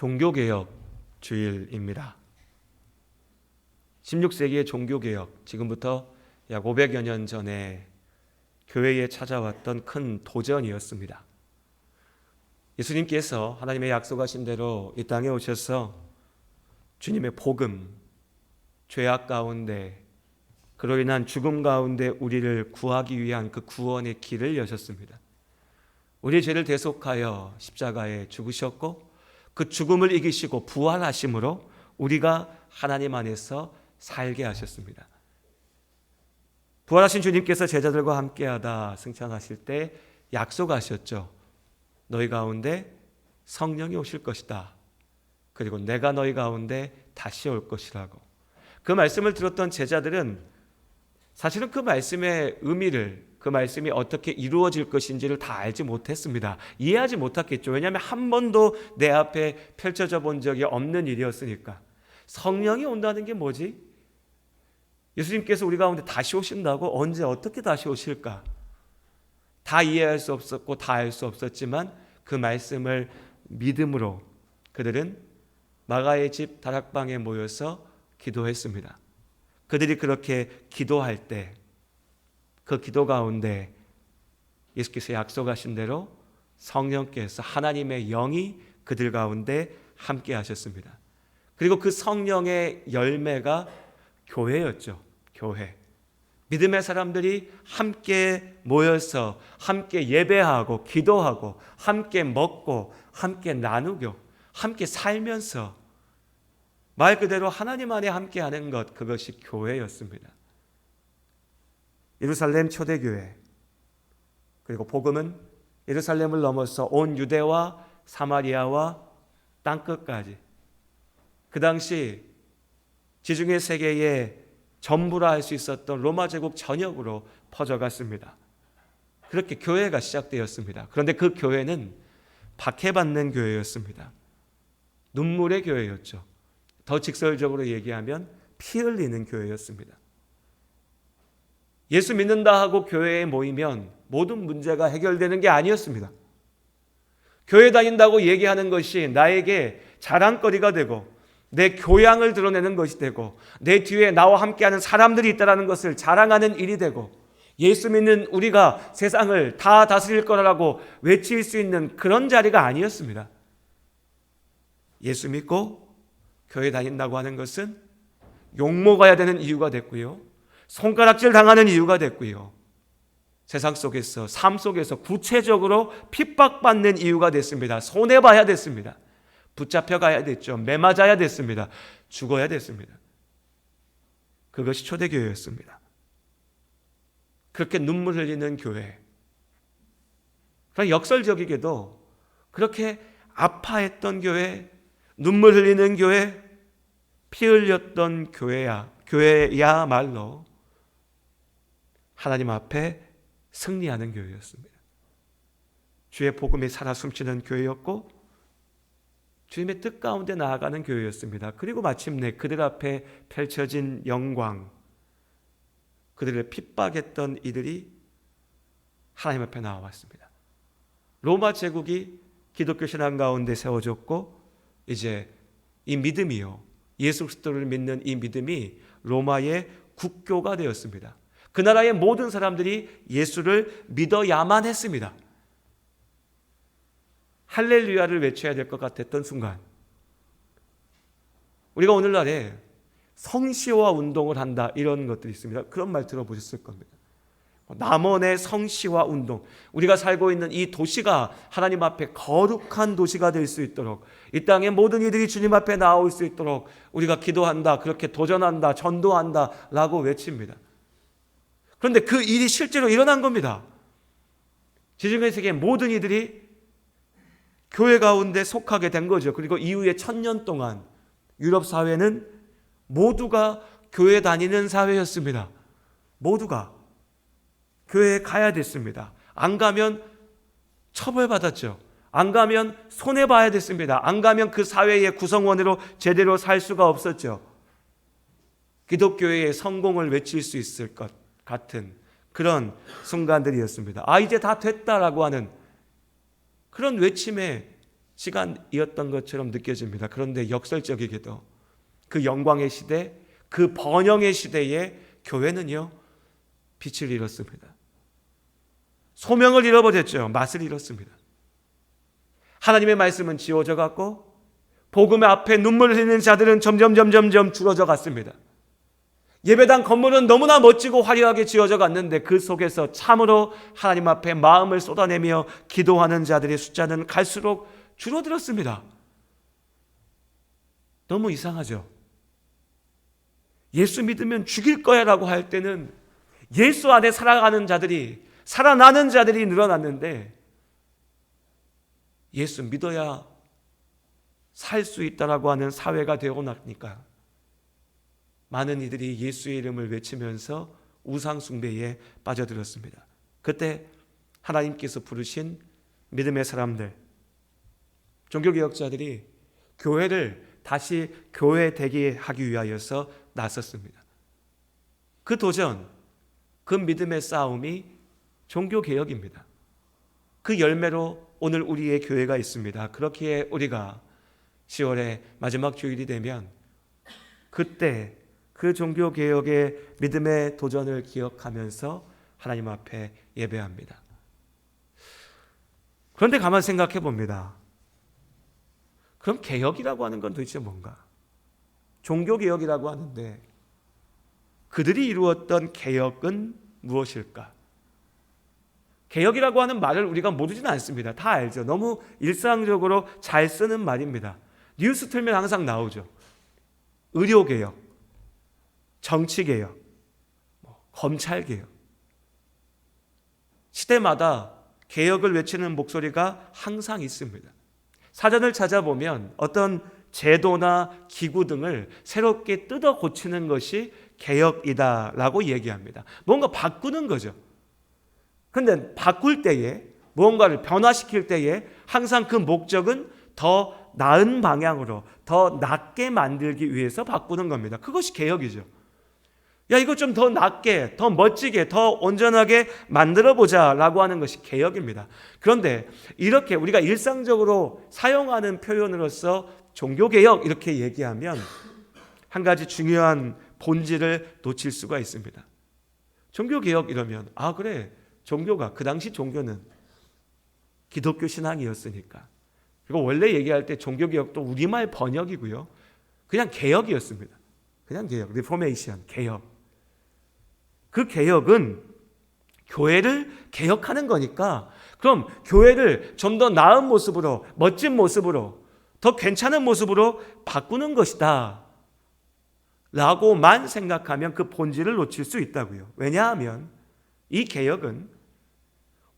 종교개혁 주일입니다. 16세기의 종교개혁, 지금부터 약 500여 년 전에 교회에 찾아왔던 큰 도전이었습니다. 예수님께서 하나님의 약속하신 대로 이 땅에 오셔서 주님의 복음, 죄악 가운데 그로 인한 죽음 가운데 우리를 구하기 위한 그 구원의 길을 여셨습니다. 우리의 죄를 대속하여 십자가에 죽으셨고 그 죽음을 이기시고 부활하심으로 우리가 하나님 안에서 살게 하셨습니다. 부활하신 주님께서 제자들과 함께하다 승천하실 때 약속하셨죠. 너희 가운데 성령이 오실 것이다. 그리고 내가 너희 가운데 다시 올 것이라고. 그 말씀을 들었던 제자들은 사실은 그 말씀의 의미를 그 말씀이 어떻게 이루어질 것인지를 다 알지 못했습니다. 이해하지 못했겠죠. 왜냐하면 한 번도 내 앞에 펼쳐져 본 적이 없는 일이었으니까. 성령이 온다는 게 뭐지? 예수님께서 우리 가운데 다시 오신다고 언제 어떻게 다시 오실까? 다 이해할 수 없었고 다 알 수 없었지만 그 말씀을 믿음으로 그들은 마가의 집 다락방에 모여서 기도했습니다. 그들이 그렇게 기도할 때 그 기도 가운데 예수께서 약속하신 대로 성령께서 하나님의 영이 그들 가운데 함께 하셨습니다. 그리고 그 성령의 열매가 교회였죠. 교회. 믿음의 사람들이 함께 모여서 함께 예배하고 기도하고 함께 먹고 함께 나누고 함께 살면서 말 그대로 하나님 안에 함께 하는 것 그것이 교회였습니다. 예루살렘 초대교회 그리고 복음은 예루살렘을 넘어서 온 유대와 사마리아와 땅끝까지 그 당시 지중해 세계의 전부라 할 수 있었던 로마 제국 전역으로 퍼져갔습니다. 그렇게 교회가 시작되었습니다. 그런데 그 교회는 박해받는 교회였습니다. 눈물의 교회였죠. 더 직설적으로 얘기하면 피 흘리는 교회였습니다. 예수 믿는다 하고 교회에 모이면 모든 문제가 해결되는 게 아니었습니다. 교회 다닌다고 얘기하는 것이 나에게 자랑거리가 되고 내 교양을 드러내는 것이 되고 내 뒤에 나와 함께하는 사람들이 있다라는 것을 자랑하는 일이 되고 예수 믿는 우리가 세상을 다 다스릴 거라고 외칠 수 있는 그런 자리가 아니었습니다. 예수 믿고 교회 다닌다고 하는 것은 욕먹어야 되는 이유가 됐고요. 손가락질 당하는 이유가 됐고요. 세상 속에서 삶 속에서 구체적으로 핍박받는 이유가 됐습니다. 손해 봐야 됐습니다. 붙잡혀 가야 됐죠. 매맞아야 됐습니다. 죽어야 됐습니다. 그것이 초대교회였습니다. 그렇게 눈물 흘리는 교회. 그러나 역설적이게도 그렇게 아파했던 교회, 눈물 흘리는 교회, 피 흘렸던 교회야, 교회야말로 하나님 앞에 승리하는 교회였습니다. 주의 복음이 살아 숨쉬는 교회였고 주님의 뜻 가운데 나아가는 교회였습니다. 그리고 마침내 그들 앞에 펼쳐진 영광, 그들을 핍박했던 이들이 하나님 앞에 나와왔습니다. 로마 제국이 기독교 신앙 가운데 세워졌고 이제 이 믿음이요 예수 그리스도를 믿는 이 믿음이 로마의 국교가 되었습니다. 그 나라의 모든 사람들이 예수를 믿어야만 했습니다. 할렐루야를 외쳐야 될 것 같았던 순간 우리가 오늘날에 성시화 운동을 한다 이런 것들이 있습니다. 그런 말 들어보셨을 겁니다. 남원의 성시화 운동. 우리가 살고 있는 이 도시가 하나님 앞에 거룩한 도시가 될 수 있도록 이 땅의 모든 이들이 주님 앞에 나올 수 있도록 우리가 기도한다. 그렇게 도전한다. 전도한다. 라고 외칩니다. 그런데 그 일이 실제로 일어난 겁니다. 지중해 세계 모든 이들이 교회 가운데 속하게 된 거죠. 그리고 이후에 천년 동안 유럽 사회는 모두가 교회 다니는 사회였습니다. 모두가 교회에 가야 됐습니다. 안 가면 처벌받았죠. 안 가면 손해봐야 됐습니다. 안 가면 그 사회의 구성원으로 제대로 살 수가 없었죠. 기독교의 성공을 외칠 수 있을 것 같은 그런 순간들이었습니다. 아, 이제 다 됐다라고 하는 그런 외침에 시간이었던 것처럼 느껴집니다. 그런데 역설적이게도 그 영광의 시대, 그 번영의 시대에 교회는요, 빛을 잃었습니다. 소명을 잃어버렸죠. 맛을 잃었습니다. 하나님의 말씀은 지워져 갔고, 복음의 앞에 눈물 흘리는 자들은 점점, 점점 점 줄어져 갔습니다. 예배당 건물은 너무나 멋지고 화려하게 지어져 갔는데 그 속에서 참으로 하나님 앞에 마음을 쏟아내며 기도하는 자들의 숫자는 갈수록 줄어들었습니다. 너무 이상하죠? 예수 믿으면 죽일 거야 라고 할 때는 예수 안에 살아가는 자들이, 살아나는 자들이 늘어났는데 예수 믿어야 살 수 있다라고 하는 사회가 되고 나니까 많은 이들이 예수의 이름을 외치면서 우상 숭배에 빠져들었습니다. 그때 하나님께서 부르신 믿음의 사람들, 종교 개혁자들이 교회를 다시 교회 되게 하기 위하여서 나섰습니다. 그 도전, 그 믿음의 싸움이 종교 개혁입니다. 그 열매로 오늘 우리의 교회가 있습니다. 그렇기에 우리가 10월에 마지막 주일이 되면 그때 그 종교 개혁의 믿음의 도전을 기억하면서 하나님 앞에 예배합니다. 그런데 가만 생각해 봅니다. 그럼 개혁이라고 하는 건 도대체 뭔가? 종교 개혁이라고 하는데 그들이 이루었던 개혁은 무엇일까? 개혁이라고 하는 말을 우리가 모르지는 않습니다. 다 알죠. 너무 일상적으로 잘 쓰는 말입니다. 뉴스 틀면 항상 나오죠. 의료 개혁, 정치 개혁, 뭐, 검찰 개혁. 시대마다 개혁을 외치는 목소리가 항상 있습니다. 사전을 찾아보면 어떤 제도나 기구 등을 새롭게 뜯어 고치는 것이 개혁이다라고 얘기합니다. 뭔가 바꾸는 거죠. 근데 바꿀 때에 무언가를 변화시킬 때에 항상 그 목적은 더 나은 방향으로 더 낫게 만들기 위해서 바꾸는 겁니다. 그것이 개혁이죠. 야, 이거 좀 더 낫게, 더 멋지게, 더 온전하게 만들어 보자 라고 하는 것이 개혁입니다. 그런데 이렇게 우리가 일상적으로 사용하는 표현으로서 종교개혁 이렇게 얘기하면 한 가지 중요한 본질을 놓칠 수가 있습니다. 종교개혁 이러면, 아, 그래. 종교가, 그 당시 종교는 기독교 신앙이었으니까. 그리고 원래 얘기할 때 종교개혁도 우리말 번역이고요. 그냥 개혁이었습니다. 그냥 개혁, 리포메이션, 개혁. 그 개혁은 교회를 개혁하는 거니까 그럼 교회를 좀 더 나은 모습으로, 멋진 모습으로, 더 괜찮은 모습으로 바꾸는 것이다. 라고만 생각하면 그 본질을 놓칠 수 있다고요. 왜냐하면 이 개혁은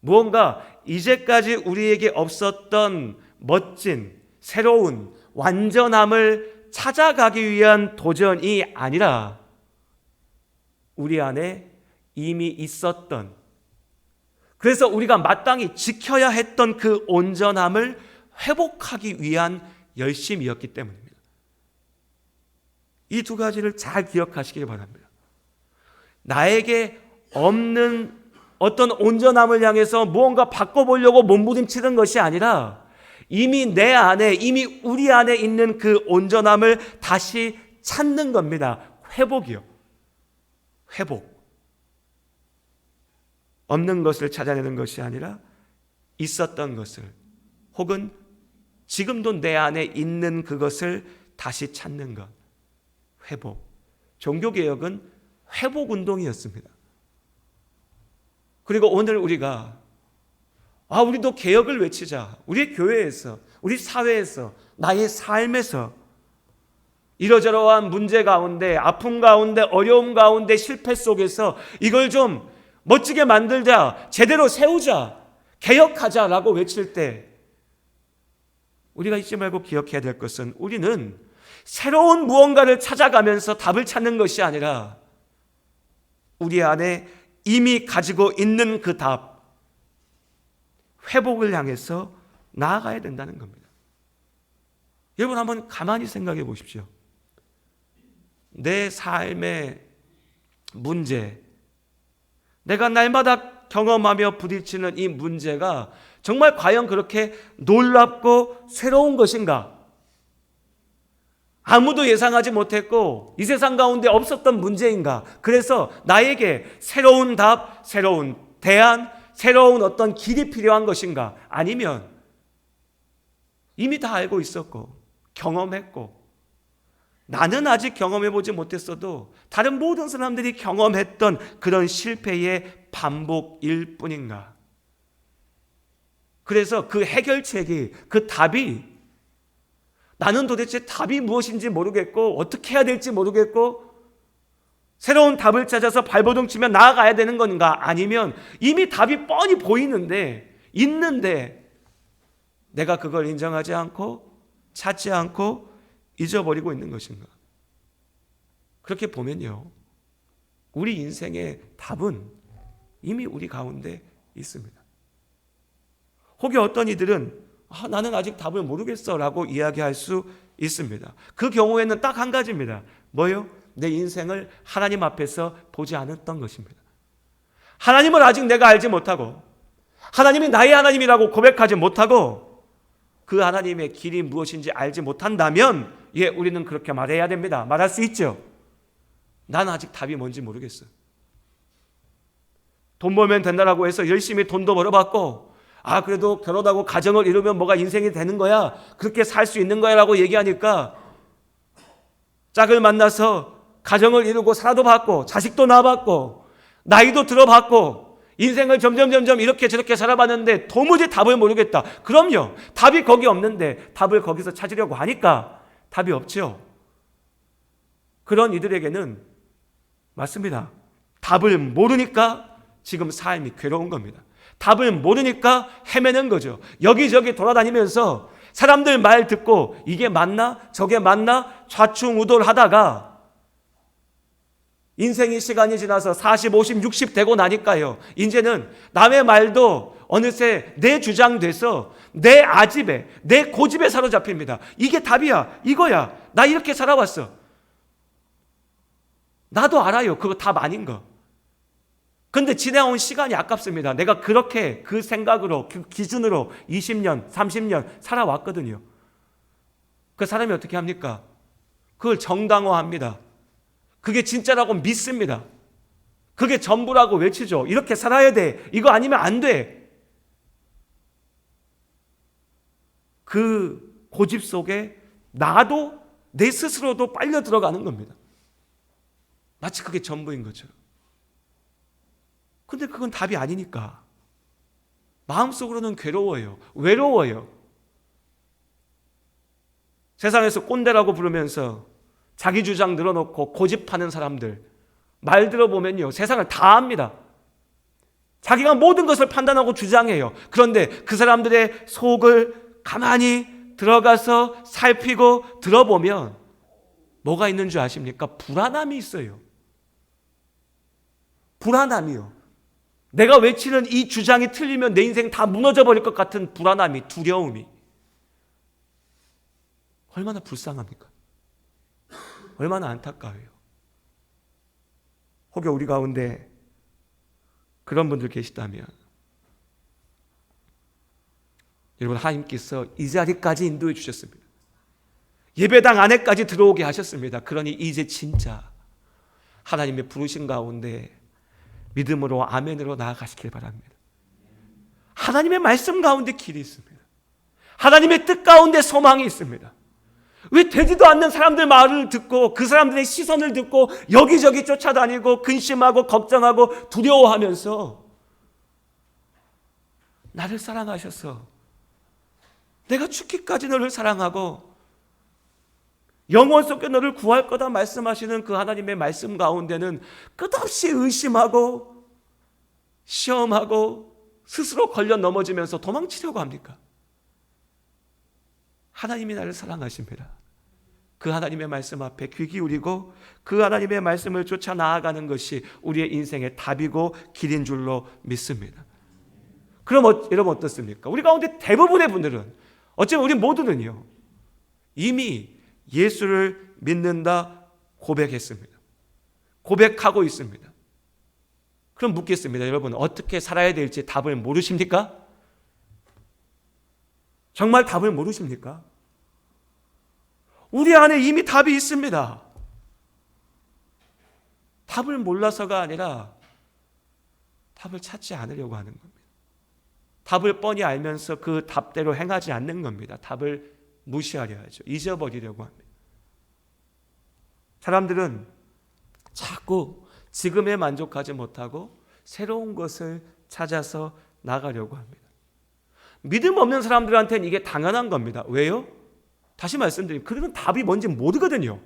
무언가 이제까지 우리에게 없었던 멋진, 새로운, 완전함을 찾아가기 위한 도전이 아니라 우리 안에 이미 있었던 그래서 우리가 마땅히 지켜야 했던 그 온전함을 회복하기 위한 열심이었기 때문입니다. 이 두 가지를 잘 기억하시기 바랍니다. 나에게 없는 어떤 온전함을 향해서 무언가 바꿔보려고 몸부림치는 것이 아니라 이미 내 안에, 이미 우리 안에 있는 그 온전함을 다시 찾는 겁니다. 회복이요. 회복. 없는 것을 찾아내는 것이 아니라 있었던 것을 혹은 지금도 내 안에 있는 그것을 다시 찾는 것. 회복. 종교개혁은 회복 운동이었습니다. 그리고 오늘 우리가 아, 우리도 개혁을 외치자. 우리 교회에서, 우리 사회에서, 나의 삶에서 이러저러한 문제 가운데, 아픔 가운데, 어려움 가운데, 실패 속에서 이걸 좀 멋지게 만들자, 제대로 세우자, 개혁하자라고 외칠 때 우리가 잊지 말고 기억해야 될 것은 우리는 새로운 무언가를 찾아가면서 답을 찾는 것이 아니라 우리 안에 이미 가지고 있는 그 답, 회복을 향해서 나아가야 된다는 겁니다. 여러분 한번 가만히 생각해 보십시오. 내 삶의 문제, 내가 날마다 경험하며 부딪히는 이 문제가 정말 과연 그렇게 놀랍고 새로운 것인가? 아무도 예상하지 못했고 이 세상 가운데 없었던 문제인가? 그래서 나에게 새로운 답, 새로운 대안, 새로운 어떤 길이 필요한 것인가? 아니면 이미 다 알고 있었고 경험했고 나는 아직 경험해 보지 못했어도 다른 모든 사람들이 경험했던 그런 실패의 반복일 뿐인가? 그래서 그 해결책이 그 답이 나는 도대체 답이 무엇인지 모르겠고 어떻게 해야 될지 모르겠고 새로운 답을 찾아서 발버둥 치며 나아가야 되는 건가? 아니면 이미 답이 뻔히 보이는데 있는데 내가 그걸 인정하지 않고 찾지 않고 잊어버리고 있는 것인가? 그렇게 보면요. 우리 인생의 답은 이미 우리 가운데 있습니다. 혹여 어떤 이들은 아, 나는 아직 답을 모르겠어 라고 이야기할 수 있습니다. 그 경우에는 딱 한 가지입니다. 뭐요? 내 인생을 하나님 앞에서 보지 않았던 것입니다. 하나님을 아직 내가 알지 못하고 하나님이 나의 하나님이라고 고백하지 못하고 그 하나님의 길이 무엇인지 알지 못한다면 예, 우리는 그렇게 말해야 됩니다. 말할 수 있죠. 난 아직 답이 뭔지 모르겠어. 돈 벌면 된다라고 해서 열심히 돈도 벌어봤고 아, 그래도 결혼하고 가정을 이루면 뭐가 인생이 되는 거야. 그렇게 살 수 있는 거야. 라고 얘기하니까 짝을 만나서 가정을 이루고 살아도 봤고, 자식도 낳아봤고, 나이도 들어봤고, 인생을 점점 점점 이렇게 저렇게 살아봤는데 도무지 답을 모르겠다. 그럼요. 답이 거기 없는데 답을 거기서 찾으려고 하니까 답이 없죠. 그런 이들에게는 맞습니다. 답을 모르니까 지금 삶이 괴로운 겁니다. 답을 모르니까 헤매는 거죠. 여기저기 돌아다니면서 사람들 말 듣고 이게 맞나? 저게 맞나? 좌충우돌 하다가 인생의 시간이 지나서 40, 50, 60 되고 나니까요. 이제는 남의 말도 어느새 내 주장 돼서 내 아집에, 내 고집에 사로잡힙니다. 이게 답이야. 이거야. 나 이렇게 살아왔어. 나도 알아요. 그거 답 아닌 거. 근데 지나온 시간이 아깝습니다. 내가 그렇게 그 생각으로, 그 기준으로 20년, 30년 살아왔거든요. 그 사람이 어떻게 합니까? 그걸 정당화합니다. 그게 진짜라고 믿습니다. 그게 전부라고 외치죠. 이렇게 살아야 돼. 이거 아니면 안 돼. 그 고집 속에 나도 내 스스로도 빨려 들어가는 겁니다. 마치 그게 전부인 것처럼. 근데 그건 답이 아니니까. 마음속으로는 괴로워요. 외로워요. 세상에서 꼰대라고 부르면서 자기 주장 늘어놓고 고집하는 사람들 말 들어보면요 세상을 다 압니다. 자기가 모든 것을 판단하고 주장해요. 그런데 그 사람들의 속을 가만히 들어가서 살피고 들어보면 뭐가 있는 줄 아십니까? 불안함이 있어요. 불안함이요. 내가 외치는 이 주장이 틀리면 내 인생 다 무너져 버릴 것 같은 불안함이, 두려움이. 얼마나 불쌍합니까? 얼마나 안타까워요. 혹여 우리 가운데 그런 분들 계시다면 여러분 하나님께서 이 자리까지 인도해 주셨습니다. 예배당 안에까지 들어오게 하셨습니다. 그러니 이제 진짜 하나님의 부르신 가운데 믿음으로 아멘으로 나아가시길 바랍니다. 하나님의 말씀 가운데 길이 있습니다. 하나님의 뜻 가운데 소망이 있습니다. 왜 되지도 않는 사람들 말을 듣고 그 사람들의 시선을 듣고 여기저기 쫓아다니고 근심하고 걱정하고 두려워하면서 나를 사랑하셔서 내가 죽기까지 너를 사랑하고 영원 속에 너를 구할 거다 말씀하시는 그 하나님의 말씀 가운데는 끝없이 의심하고 시험하고 스스로 걸려 넘어지면서 도망치려고 합니까? 하나님이 나를 사랑하십니다. 그 하나님의 말씀 앞에 귀 기울이고 그 하나님의 말씀을 쫓아 나아가는 것이 우리의 인생의 답이고 길인 줄로 믿습니다. 그럼 어, 여러분 어떻습니까? 우리 가운데 대부분의 분들은 어쩌면 우리 모두는요 이미 예수를 믿는다 고백했습니다. 고백하고 있습니다. 그럼 묻겠습니다. 여러분, 어떻게 살아야 될지 답을 모르십니까? 정말 답을 모르십니까? 우리 안에 이미 답이 있습니다. 답을 몰라서가 아니라 답을 찾지 않으려고 하는 겁니다. 답을 뻔히 알면서 그 답대로 행하지 않는 겁니다. 답을 무시하려 하죠. 잊어버리려고 합니다. 사람들은 자꾸 지금에 만족하지 못하고 새로운 것을 찾아서 나가려고 합니다. 믿음 없는 사람들한테는 이게 당연한 겁니다. 왜요? 다시 말씀드리면 그들은 답이 뭔지 모르거든요.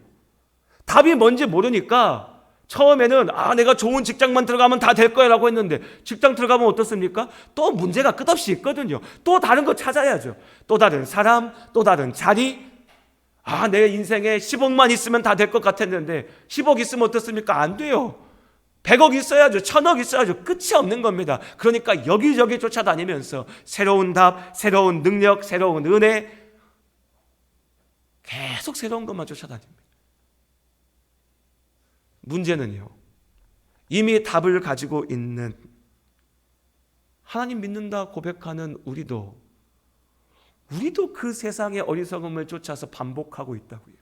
답이 뭔지 모르니까 처음에는 아 내가 좋은 직장만 들어가면 다 될 거야라고 했는데 직장 들어가면 어떻습니까? 또 문제가 끝없이 있거든요. 또 다른 거 찾아야죠. 또 다른 사람, 또 다른 자리. 아 내 인생에 10억만 있으면 다 될 것 같았는데 10억 있으면 어떻습니까? 안 돼요. 100억 있어야죠. 1000억 있어야죠. 끝이 없는 겁니다. 그러니까 여기저기 쫓아다니면서 새로운 답, 새로운 능력, 새로운 은혜 계속 새로운 것만 쫓아다닙니다. 문제는요. 이미 답을 가지고 있는 하나님 믿는다 고백하는 우리도 우리도 그 세상의 어리석음을 쫓아서 반복하고 있다고요.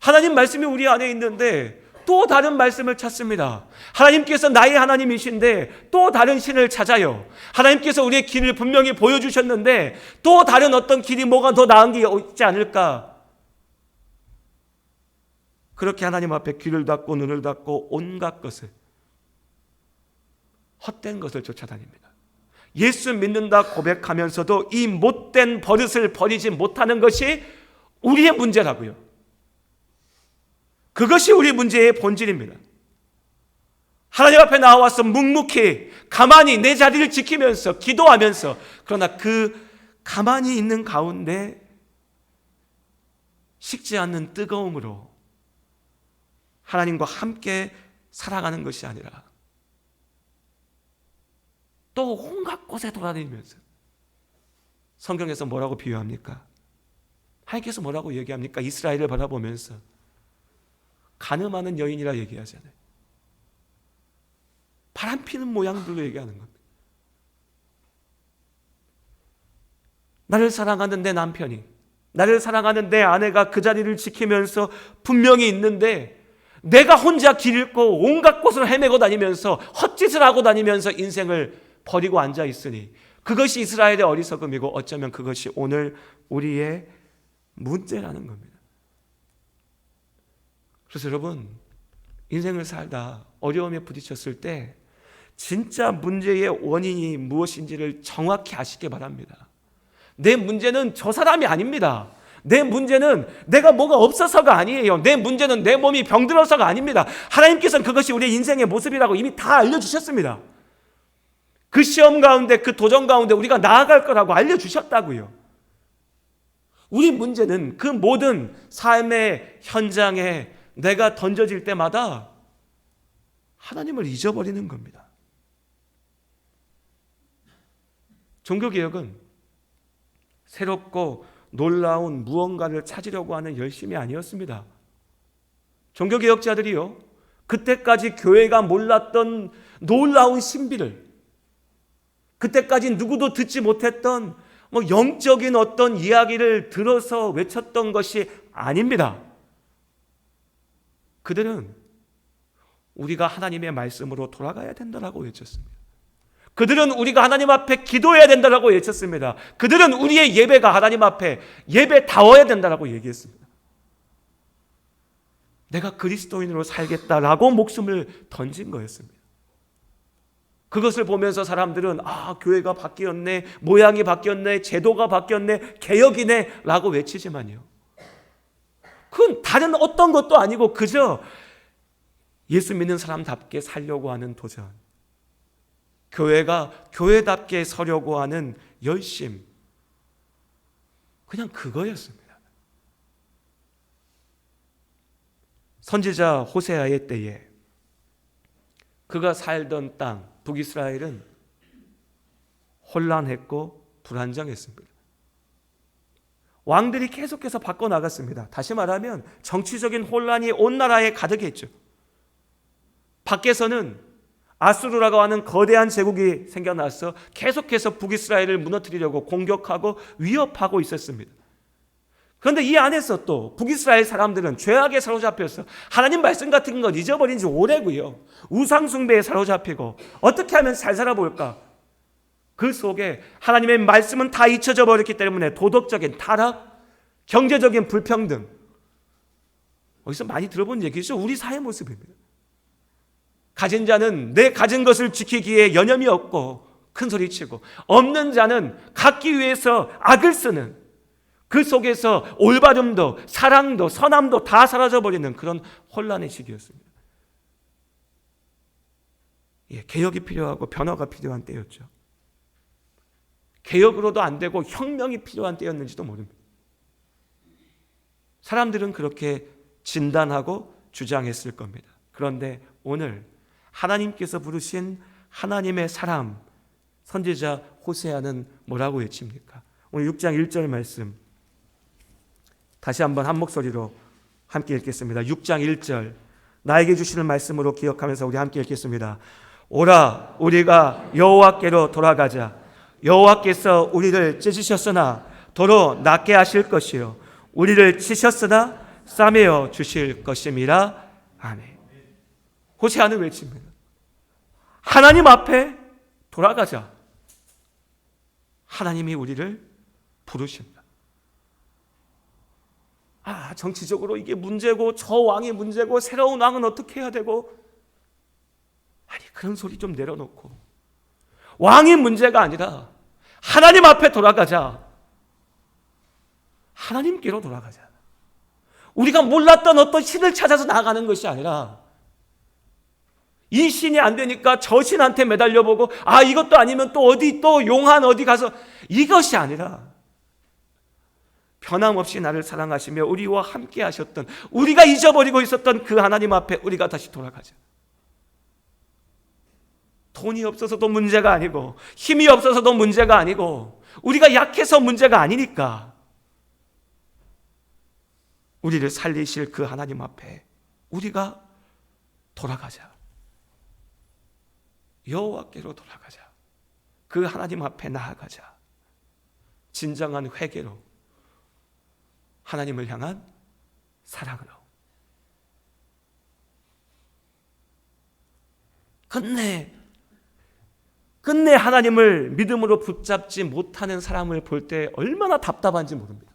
하나님 말씀이 우리 안에 있는데 또 다른 말씀을 찾습니다. 하나님께서 나의 하나님이신데 또 다른 신을 찾아요. 하나님께서 우리의 길을 분명히 보여주셨는데 또 다른 어떤 길이 뭐가 더 나은 게 있지 않을까? 그렇게 하나님 앞에 귀를 닫고 눈을 닫고 온갖 것을 헛된 것을 쫓아다닙니다. 예수 믿는다 고백하면서도 이 못된 버릇을 버리지 못하는 것이 우리의 문제라고요. 그것이 우리 문제의 본질입니다. 하나님 앞에 나와서 묵묵히 가만히 내 자리를 지키면서 기도하면서 그러나 그 가만히 있는 가운데 식지 않는 뜨거움으로 하나님과 함께 살아가는 것이 아니라 또 온갖 곳에 돌아다니면서 성경에서 뭐라고 비유합니까? 하나님께서 뭐라고 얘기합니까? 이스라엘을 바라보면서 가늠하는 여인이라 얘기하잖아요. 바람 피는 모양들로 얘기하는 겁니다. 나를 사랑하는 내 남편이, 나를 사랑하는 내 아내가 그 자리를 지키면서 분명히 있는데 내가 혼자 길 잃고 온갖 곳을 헤매고 다니면서 헛짓을 하고 다니면서 인생을 버리고 앉아 있으니 그것이 이스라엘의 어리석음이고 어쩌면 그것이 오늘 우리의 문제라는 겁니다. 그래서 여러분 인생을 살다 어려움에 부딪혔을 때 진짜 문제의 원인이 무엇인지를 정확히 아시기 바랍니다. 내 문제는 저 사람이 아닙니다. 내 문제는 내가 뭐가 없어서가 아니에요. 내 문제는 내 몸이 병들어서가 아닙니다. 하나님께서는 그것이 우리 인생의 모습이라고 이미 다 알려주셨습니다. 그 시험 가운데, 그 도전 가운데 우리가 나아갈 거라고 알려주셨다고요. 우리 문제는 그 모든 삶의 현장에 내가 던져질 때마다 하나님을 잊어버리는 겁니다. 종교개혁은 새롭고 놀라운 무언가를 찾으려고 하는 열심이 아니었습니다. 종교개혁자들이요, 그때까지 교회가 몰랐던 놀라운 신비를, 그때까지 누구도 듣지 못했던 뭐 영적인 어떤 이야기를 들어서 외쳤던 것이 아닙니다. 그들은 우리가 하나님의 말씀으로 돌아가야 된다라고 외쳤습니다. 그들은 우리가 하나님 앞에 기도해야 된다라고 외쳤습니다. 그들은 우리의 예배가 하나님 앞에 예배다워야 된다라고 얘기했습니다. 내가 그리스도인으로 살겠다라고 목숨을 던진 거였습니다. 그것을 보면서 사람들은 아 교회가 바뀌었네 모양이 바뀌었네 제도가 바뀌었네 개혁이네 라고 외치지만요. 그건 다른 어떤 것도 아니고 그저 예수 믿는 사람답게 살려고 하는 도전. 교회가 교회답게 서려고 하는 열심. 그냥 그거였습니다. 선지자 호세아의 때에 그가 살던 땅 북이스라엘은 혼란했고 불안정했습니다. 왕들이 계속해서 바꿔 나갔습니다. 다시 말하면 정치적인 혼란이 온 나라에 가득했죠. 밖에서는 아수르라고 하는 거대한 제국이 생겨나서 계속해서 북이스라엘을 무너뜨리려고 공격하고 위협하고 있었습니다. 그런데 이 안에서 또 북이스라엘 사람들은 죄악에 사로잡혀서 하나님 말씀 같은 건 잊어버린 지 오래고요. 우상숭배에 사로잡히고 어떻게 하면 잘 살아볼까? 그 속에 하나님의 말씀은 다 잊혀져 버렸기 때문에 도덕적인 타락, 경제적인 불평등. 어디서 많이 들어본 얘기죠. 우리 사회 모습입니다. 가진 자는 내 가진 것을 지키기에 여념이 없고 큰 소리 치고 없는 자는 갖기 위해서 악을 쓰는 그 속에서 올바름도 사랑도 선함도 다 사라져 버리는 그런 혼란의 시기였습니다. 예, 개혁이 필요하고 변화가 필요한 때였죠. 개혁으로도 안 되고 혁명이 필요한 때였는지도 모릅니다. 사람들은 그렇게 진단하고 주장했을 겁니다. 그런데 오늘 하나님께서 부르신 하나님의 사람 선지자 호세아는 뭐라고 외칩니까? 오늘 6장 1절 말씀 다시 한번 한 목소리로 함께 읽겠습니다. 6장 1절 나에게 주시는 말씀으로 기억하면서 우리 함께 읽겠습니다. 오라 우리가 여호와께로 돌아가자 여호와께서 우리를 찢으셨으나 도로 낫게 하실 것이요 우리를 치셨으나 싸매어 주실 것임이라 아멘. 호세아는 외칩니다. 하나님 앞에 돌아가자. 하나님이 우리를 부르신다. 아, 정치적으로 이게 문제고 저 왕이 문제고 새로운 왕은 어떻게 해야 되고 아니 그런 소리 좀 내려놓고 왕이 문제가 아니라 하나님 앞에 돌아가자. 하나님께로 돌아가자. 우리가 몰랐던 어떤 신을 찾아서 나가는 것이 아니라 이 신이 안 되니까 저 신한테 매달려 보고 아 이것도 아니면 또 어디 또 용한 어디 가서 이것이 아니라 변함없이 나를 사랑하시며 우리와 함께 하셨던 우리가 잊어버리고 있었던 그 하나님 앞에 우리가 다시 돌아가자. 돈이 없어서도 문제가 아니고 힘이 없어서도 문제가 아니고 우리가 약해서 문제가 아니니까 우리를 살리실 그 하나님 앞에 우리가 돌아가자. 여호와께로 돌아가자. 그 하나님 앞에 나아가자. 진정한 회개로 하나님을 향한 사랑으로. 끝내 끝내 하나님을 믿음으로 붙잡지 못하는 사람을 볼 때 얼마나 답답한지 모릅니다.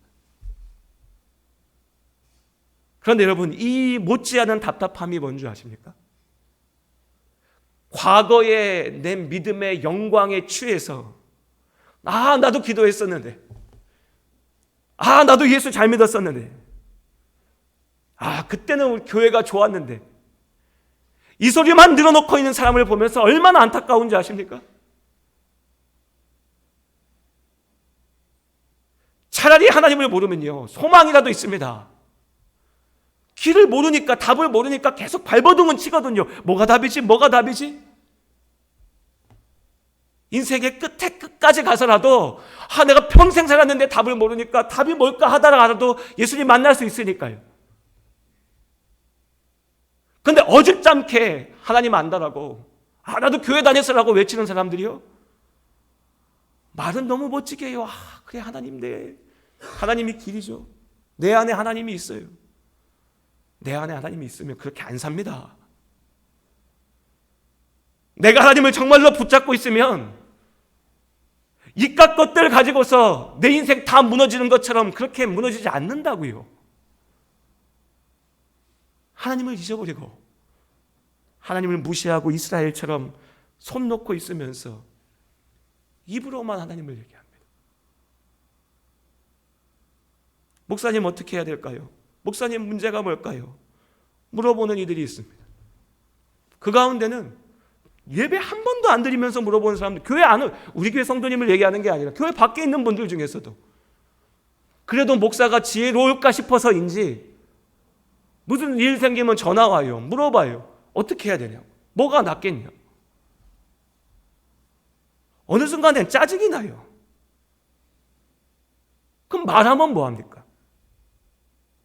그런데 여러분, 이 못지않은 답답함이 뭔지 아십니까? 과거에 내 믿음의 영광에 취해서, 아, 나도 기도했었는데, 아, 나도 예수 잘 믿었었는데, 아, 그때는 교회가 좋았는데, 이 소리만 늘어놓고 있는 사람을 보면서 얼마나 안타까운지 아십니까? 차라리 하나님을 모르면요, 소망이라도 있습니다. 길을 모르니까, 답을 모르니까 계속 발버둥은 치거든요. 뭐가 답이지? 뭐가 답이지? 인생의 끝에 끝까지 가서라도, 아, 내가 평생 살았는데 답을 모르니까 답이 뭘까 하다가라도 예수님 만날 수 있으니까요. 근데 어줍잖게 하나님 안다라고, 아, 나도 교회 다녔으라고 외치는 사람들이요. 말은 너무 멋지게 해요. 아, 그래, 하나님, 네. 하나님이 길이죠. 내 안에 하나님이 있어요. 내 안에 하나님이 있으면 그렇게 안 삽니다. 내가 하나님을 정말로 붙잡고 있으면 이깟 것들 가지고서 내 인생 다 무너지는 것처럼 그렇게 무너지지 않는다고요. 하나님을 잊어버리고 하나님을 무시하고 이스라엘처럼 손 놓고 있으면서 입으로만 하나님을 얘기합니다. 목사님 어떻게 해야 될까요? 목사님 문제가 뭘까요? 물어보는 이들이 있습니다. 그 가운데는 예배 한 번도 안 드리면서 물어보는 사람들, 교회 안, 우리 교회 성도님을 얘기하는 게 아니라 교회 밖에 있는 분들 중에서도 그래도 목사가 지혜로울까 싶어서인지 무슨 일 생기면 전화 와요. 물어봐요. 어떻게 해야 되냐고. 뭐가 낫겠냐. 어느 순간엔 짜증이 나요. 그럼 말하면 뭐 합니까?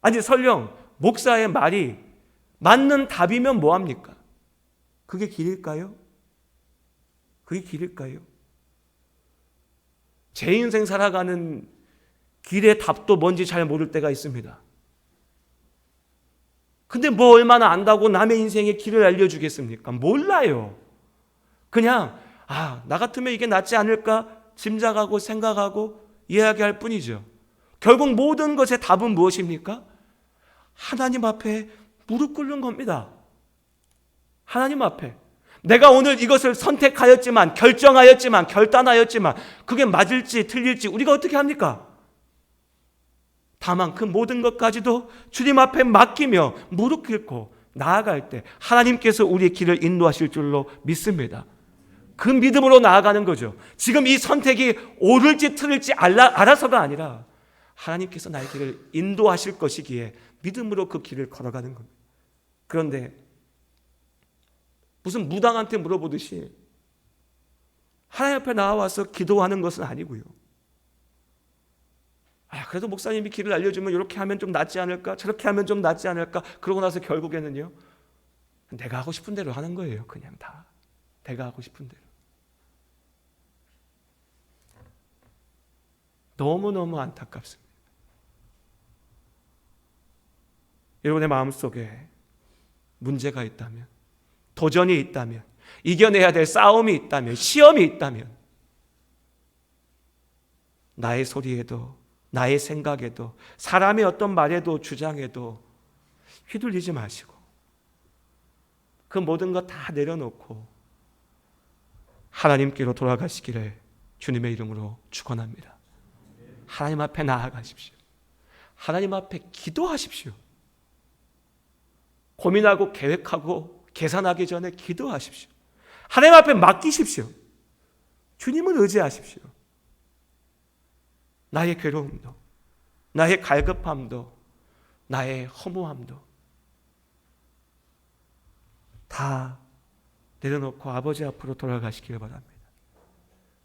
아니 설령 목사의 말이 맞는 답이면 뭐 합니까? 그게 길일까요? 그게 길일까요? 제 인생 살아가는 길의 답도 뭔지 잘 모를 때가 있습니다. 근데 뭐 얼마나 안다고 남의 인생의 길을 알려주겠습니까? 몰라요. 그냥, 아, 나 같으면 이게 낫지 않을까 짐작하고 생각하고 이야기할 뿐이죠. 결국 모든 것의 답은 무엇입니까? 하나님 앞에 무릎 꿇는 겁니다. 하나님 앞에. 내가 오늘 이것을 선택하였지만, 결정하였지만, 결단하였지만, 그게 맞을지 틀릴지 우리가 어떻게 합니까? 다만 그 모든 것까지도 주님 앞에 맡기며 무릎 꿇고 나아갈 때 하나님께서 우리의 길을 인도하실 줄로 믿습니다. 그 믿음으로 나아가는 거죠. 지금 이 선택이 옳을지 틀릴지 알아, 알아서가 아니라 하나님께서 나의 길을 인도하실 것이기에 믿음으로 그 길을 걸어가는 겁니다. 그런데 무슨 무당한테 물어보듯이 하나님 앞에 나와서 기도하는 것은 아니고요. 아, 그래도 목사님이 길을 알려주면 이렇게 하면 좀 낫지 않을까? 저렇게 하면 좀 낫지 않을까? 그러고 나서 결국에는요. 내가 하고 싶은 대로 하는 거예요. 그냥 다. 내가 하고 싶은 대로. 너무너무 안타깝습니다. 여러분의 마음속에 문제가 있다면, 도전이 있다면, 이겨내야 될 싸움이 있다면, 시험이 있다면, 나의 소리에도, 나의 생각에도, 사람의 어떤 말에도, 주장에도 휘둘리지 마시고, 그 모든 것 다 내려놓고, 하나님께로 돌아가시기를 주님의 이름으로 축원합니다. 하나님 앞에 나아가십시오. 하나님 앞에 기도하십시오. 고민하고 계획하고 계산하기 전에 기도하십시오. 하나님 앞에 맡기십시오. 주님을 의지하십시오. 나의 괴로움도, 나의 갈급함도, 나의 허무함도 다 내려놓고 아버지 앞으로 돌아가시길 바랍니다.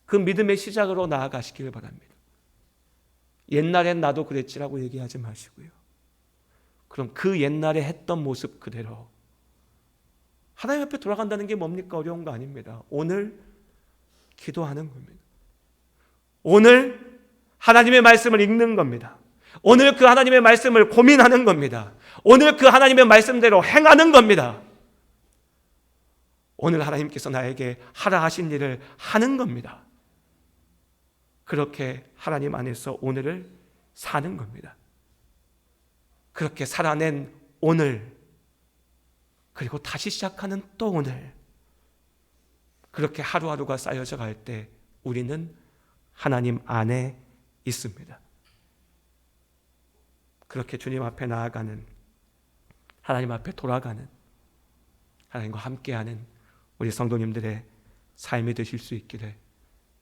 그 믿음의 시작으로 나아가시길 바랍니다. 옛날엔 나도 그랬지라고 얘기하지 마시고요. 그럼 그 옛날에 했던 모습 그대로 하나님 앞에 돌아간다는 게 뭡니까? 어려운 거 아닙니다. 오늘 기도하는 겁니다. 오늘 하나님의 말씀을 읽는 겁니다. 오늘 그 하나님의 말씀을 고민하는 겁니다. 오늘 그 하나님의 말씀대로 행하는 겁니다. 오늘 하나님께서 나에게 하라 하신 일을 하는 겁니다. 그렇게 하나님 안에서 오늘을 사는 겁니다. 그렇게 살아낸 오늘, 그리고 다시 시작하는 또 오늘, 그렇게 하루하루가 쌓여져 갈 때 우리는 하나님 안에 있습니다. 그렇게 주님 앞에 나아가는, 하나님 앞에 돌아가는, 하나님과 함께하는 우리 성도님들의 삶이 되실 수 있기를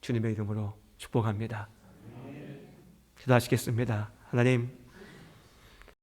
주님의 이름으로 축복합니다. 기도하시겠습니다. 하나님,